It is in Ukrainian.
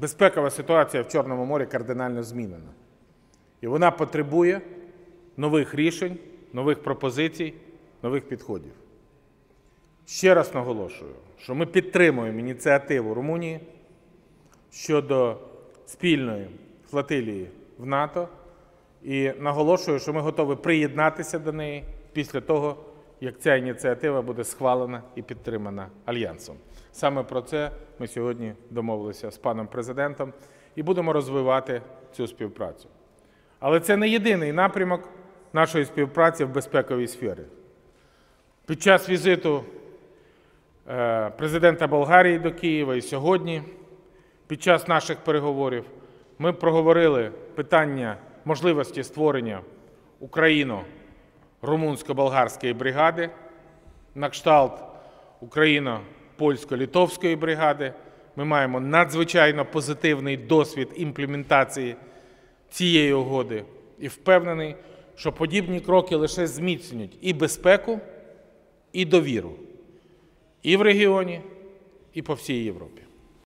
безпекова ситуація в Чорному морі кардинально змінена. І вона потребує нових рішень, нових пропозицій, нових підходів. Ще раз наголошую, що ми підтримуємо ініціативу Румунії щодо спільної флотилії в НАТО і наголошую, що ми готові приєднатися до неї після того, як ця ініціатива буде схвалена і підтримана Альянсом. Саме про це ми сьогодні домовилися з паном президентом і будемо розвивати цю співпрацю. Але це не єдиний напрямок нашої співпраці в безпековій сфері. Під час візиту е, президента Болгарії до Києва і сьогодні, під час наших переговорів, ми проговорили питання можливості створення Україно-румунсько-болгарської бригади на кшталт Україно-польсько-литовської бригади. Ми маємо надзвичайно позитивний досвід імплементації цієї угоди і впевнений, що подібні кроки лише зміцнюють і безпеку, і довіру і в регіоні, і по всій Європі.